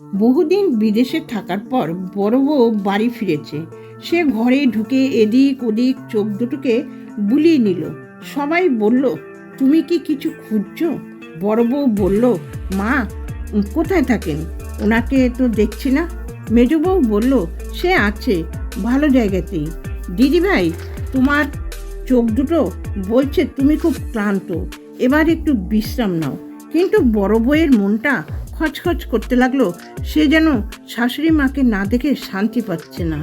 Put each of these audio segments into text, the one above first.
বহুদিন বিদেশে থাকার পর বড় বউ বাড়ি ফিরেছে। সে ঘরে ঢুকে এদিক ওদিক চোখ দুটোকে বুলিয়ে নিল। সবাই বলল, তুমি কি কিছু খুঁজছো? বড় বউ বলল, মা, কোথায় থাকেন? ওনাকে তো দেখছি না। মেজ বউ বলল, সে আছে, ভালো জায়গাতেই। দিদিভাই, তোমার চোখ দুটো বলছে তুমি খুব ক্লান্ত। এবার একটু বিশ্রাম নাও। কিন্তু বড় বউয়ের মনটা খচখচ করতে লাগল, সে যেন শাশুড়ি মাকে না দেখে শান্তি পাচ্ছে না।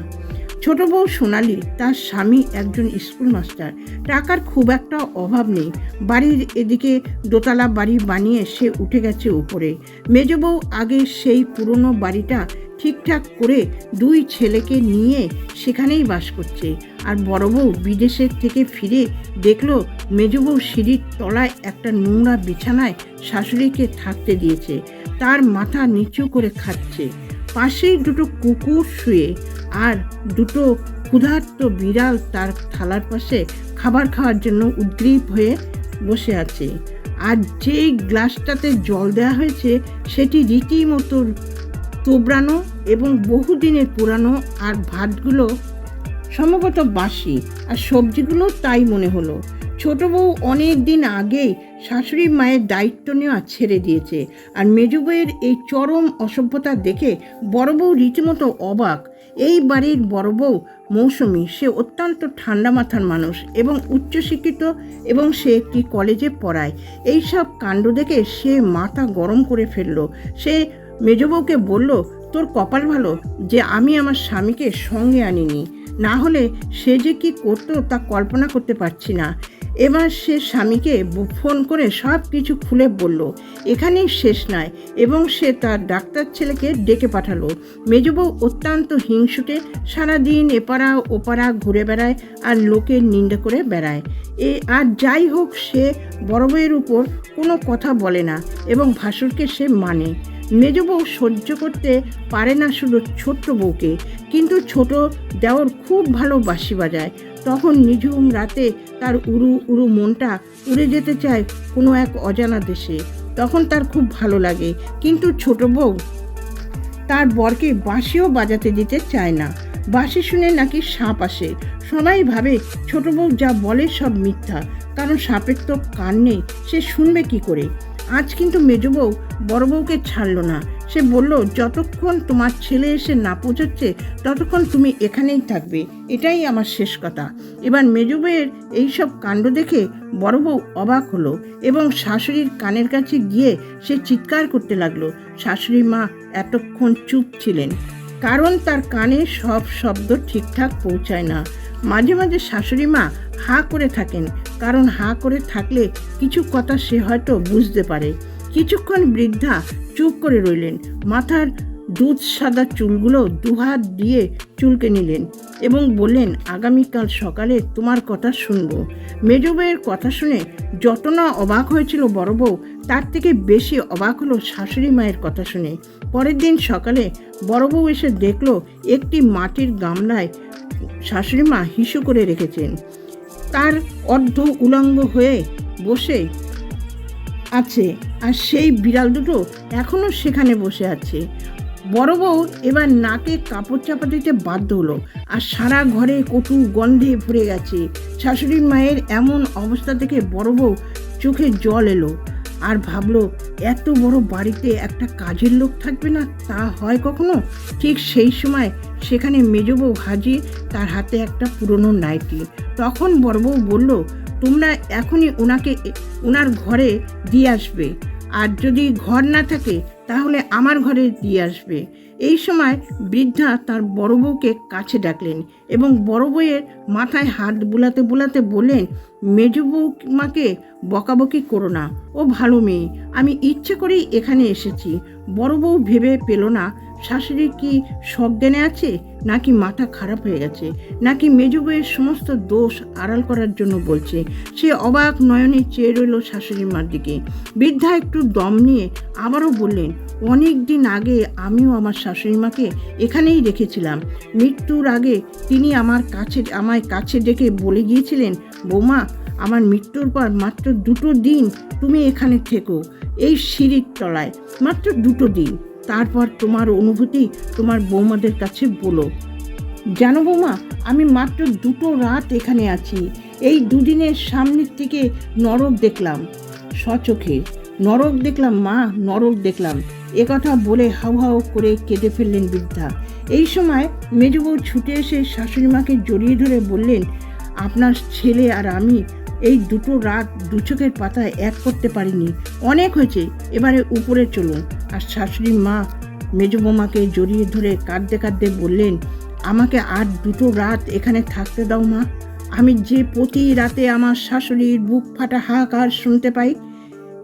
ছোট বউ সোনালি, তার স্বামী একজন স্কুল মাস্টার। টাকার খুব একটা অভাব নেই। বাড়ির এদিকে দোতলা বাড়ি বানিয়ে সে উঠে গেছে উপরে। মেজ বউ আগে সেই পুরনো বাড়িটা ঠিকঠাক করে দুই ছেলেকে নিয়ে সেখানেই বাস করছে। আর বড় বউ বিদেশের থেকে ফিরে দেখল মেজ বউ সিঁড়ির তলায় একটা নোংরা বিছানায় শাশুড়িকে থাকতে দিয়েছে। তার মাথা নিচু করে খাচ্ছে। পাশেই দুটো কুকুর শুয়ে আর দুটো ক্ষুধার্ত বিড়াল তার থালার পাশে খাবার খাওয়ার জন্য উদ্গ্রীব হয়ে বসে আছে। আর যেই গ্লাসটাতে জল দেওয়া হয়েছে, সেটি রীতিমতো তোবড়ানো এবং বহুদিনের পুরানো আর ভাতগুলো সম্ভবত বাসি। আর সবজিগুলো তাই মনে হলো। ছোট বউ অনেক দিন আগেই শাশুড়ি মায়ের দায়িত্ব নেওয়া ছেড়ে দিয়েছে আর মেজো এই চরম অসভ্যতা দেখে বড় বউ রীতিমতো অবাক। এই বাড়ির বড় বউ মৌসুমি, সে অত্যন্ত ঠান্ডা মাথার মানুষ এবং উচ্চশিক্ষিত এবং সে একটি কলেজে পড়ায়। এইসব কাণ্ড দেখে সে মাথা গরম করে ফেলল। সে মেজ বউকে বলল, তোর কপাল ভালো যে আমি আমার স্বামীকে সঙ্গে আনিনি। না হলে সে যে কি করতো তা কল্পনা করতে পারছি না। এবার সে স্বামীকে ফোন করে সব কিছু খুলে বলল, এখানেই শেষ নয়। এবং সে তার ডাক্তার ছেলেকে ডেকে পাঠালো। মেজবউ অত্যন্ত হিংসুটে সারাদিন এপাড়া ওপাড়া ঘুরে বেড়ায় আর লোকের নিন্দা করে বেড়ায়। এ আর যাই হোক, সে বড় বউয়ের উপর কোনো কথা বলে না এবং ভাসুরকে সে মানে। মেজ বউ সহ্য করতে পারে না শুধু ছোট্ট বউকে, কিন্তু ছোট দেওর খুব ভালো বাঁশি বাজায়। তখন নিঝুম রাতে তার উড়ু উড়ু মনটা উড়ে যেতে চায় কোনো এক অজানা দেশে। তখন তার খুব ভালো লাগে, কিন্তু ছোট বউ তার বরকে বাঁশিও বাজাতে দিতে চায় না। বাঁশি শুনে নাকি সাপ আসে। সবাই ভাবে ছোট বউ যা বলে সব মিথ্যা, কারণ সাপের তো কান নেই, সে শুনবে কি করে? আজ কিন্তু মেজ বউ বড় বউকে ছাড়লো না সে বলল, যতক্ষণ তোমার ছেলে এসে না পৌঁছচ্ছে, ততক্ষণ তুমি এখানেই থাকবে। এটাই আমার শেষ কথা। এবার মেজ বউয়ের এইসব কাণ্ড দেখে বড় বউ অবাক হলো এবং শাশুড়ির কানের কাছে গিয়ে সে চিৎকার করতে লাগল। শাশুড়ি মা এতক্ষণ চুপ ছিলেন, কারণ তার কানে সব শব্দ ঠিকঠাক পৌঁছায় না। মাঝে মাঝে শাশুড়ি মা হাঁ করে থাকেন, কারণ হা করে থাকলে কিছু কথা সে হয়তো বুঝতে পারে। কিছুক্ষণ বৃদ্ধা চুপ করে রইলেন। মাথার দুধ সাদা চুলগুলো দুহাত দিয়ে চুলকে নিলেন এবং বললেন, আগামীকাল সকালে তোমার কথা শুনব। মেজ বউয়ের কথা শুনে যত না অবাক হয়েছিল বড় বউ, তার থেকে বেশি অবাক হলো শাশুড়ি মায়ের কথা শুনে। পরের দিন সকালে বড় বউ এসে দেখল, একটি মাটির গামলায় শাশুড়ি মা হিসু করে রেখেছেন। তার অর্ধ উলঙ্গ হয়ে বসে আছে। আর সেই বিড়াল দুটো এখনও সেখানে বসে আছে। বড় বউ এবার নাকে কাপড় চাপা দিতে বাধ্য হলো। আর সারা ঘরে কটু গন্ধে ভরে গেছে। শাশুড়ি মায়ের এমন অবস্থা থেকে বড় বউ চোখে জল এলো। আর ভাবলো, এত বড় বাড়িতে একটা কাজের লোক থাকবে না? তা হয় কখনো? ঠিক সেই সময় সেখানে মেজ বউ হাজির, তার হাতে একটা পুরনো নাইটি। তখন বড় বউ বলল তোমরা এখনই ওনাকে ওনার ঘরে দিয়ে আসবে। আর যদি ঘর না থাকে, তাহলে আমার ঘরে দিয়ে আসবে। এই সময় বৃদ্ধা তার বড় বউকে কাছে ডাকলেন এবং বড় বউয়ের মাথায় হাত বুলাতে বুলাতে বললেন মেজ বৌমাকে বকাবকি করো না। ও ভালো মেয়ে। আমি ইচ্ছে করেই এখানে এসেছি। বড় বউ ভেবে পেল না, শাশুড়ি কি সজ্ঞানে আছে? নাকি মাথা খারাপ হয়ে গেছে? নাকি মেজ বউয়ের সমস্ত দোষ আড়াল করার জন্য বলছে? সে অবাক নয়নে চেয়ে রইল শাশুড়ি মার দিকে। বৃদ্ধা একটু দম নিয়ে আবারও বললেন অনেক দিন আগে আমিও আমার শাশুড়ি মাকে এখানেই রেখেছিলাম। মৃত্যুর আগে তিনি আমার কাছে, আমায় কাছে ডেকে বলে গিয়েছিলেন, বৌমা, আমার মৃত্যুর পর মাত্র দুটো দিন তুমি এখানে থেকো, এই সিঁড়ির তলায়, মাত্র দুটো দিন। তারপর তোমার অনুভূতি তোমার বৌমাদের কাছে বলো। জানো বৌমা, আমি মাত্র দুটো রাত এখানে আছি। এই দুদিনের সামনের থেকে নরক দেখলাম সচোখে নরক দেখলাম, মা, নরক দেখলাম। একথা বলে হাউ হাউ করে কেঁদে ফেললেন বৃদ্ধা এই সময় মেজবউ ছুটে এসে শাশুড়ি মাকে জড়িয়ে ধরে বললেন, আপনার ছেলে আর আমি এই দুটো রাত দু চোখের পাতায় এক করতে পারিনি। অনেক হয়েছে, এবারে উপরে চলুন। আর শাশুড়ি মা মেজ বৌমাকে জড়িয়ে ধরে কাঁদতে কাঁদতে বললেন, আমাকে আর দুটো রাত এখানে থাকতে দাও মা। আমি যে প্রতি রাতে আমার শাশুড়ির বুক ফাটা হাহাকার শুনতে পাই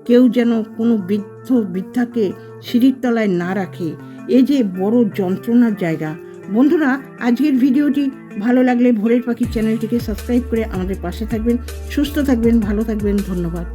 কেউ যেন কোনো বৃদ্ধ বৃদ্ধাকে সিঁড়ির তলায় না রাখে। এ যে বড় যন্ত্রণার জায়গা। বন্ধুরা, আজকের ভিডিওটি ভালো লাগলে ভোরের পাখি চ্যানেলটিকে সাবস্ক্রাইব করে আমাদের পাশে থাকবেন। সুস্থ থাকবেন, ভালো থাকবেন, ধন্যবাদ।